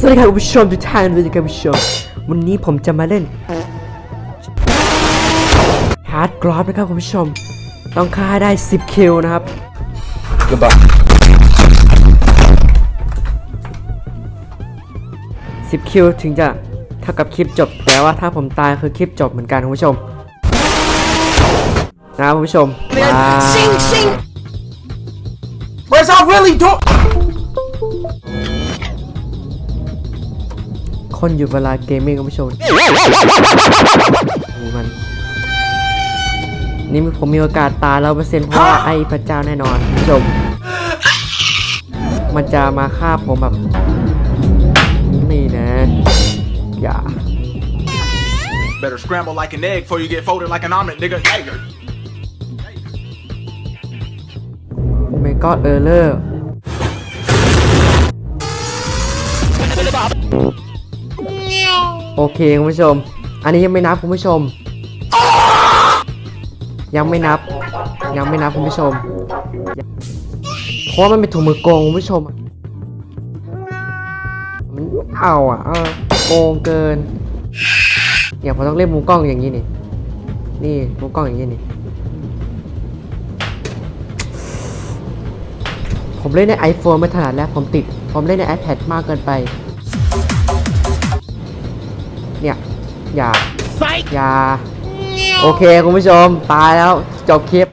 สวัสดีครับคุณผู้ชมทุกท่านด้วยนะครับคุณผู้ชม วันนี้ผมจะมาเล่นฮาร์ดกรอบนะครับคุณผู้ชม ต้องฆ่าให้ได้ 10 คิวนะครับ Goodbye. 10คิวถึงจะเท่ากับคลิปจบ แต่ว่าถ้าผมตายคือคลิปจบเหมือนกันคุณผู้ชม นะครับคุณผู้ชมมา Where's I really do? คนอยู่เวลาเกมมิ่งคุณผู้ชมนี่มัน นี่ผมมีโอกาสตายร้อยเปอร์เซ็นต์เพราะว่าไอ้พระเจ้าแน่นอนคุณผู้ชม มันจะมาฆ่าผมแบบ นี่นะ อย่า Better scramble like an egg before you get folded like an omelet, nigga. Jaeger. โอ้ my god เออเลอร์ โอเคคุณผู้ชม อันนี้ยังไม่นับคุณผู้ชม ยังไม่นับ ยังไม่นับคุณผู้ชม เพราะมันเป็นถุงมือโกงคุณผู้ชม มันเอาอะโกงเกินอย่างผมต้องเล่นมุมกล้องอย่างนี้นี่ นี่มุมกล้องอย่างนี้นี่ ผมเล่นใน iPhone ไม่ถนัดแล้วผมติด ผมเล่นใน iPad มากเกินไป อย่าอย่า โอเค คุณผู้ชม ตายแล้ว จบคลิป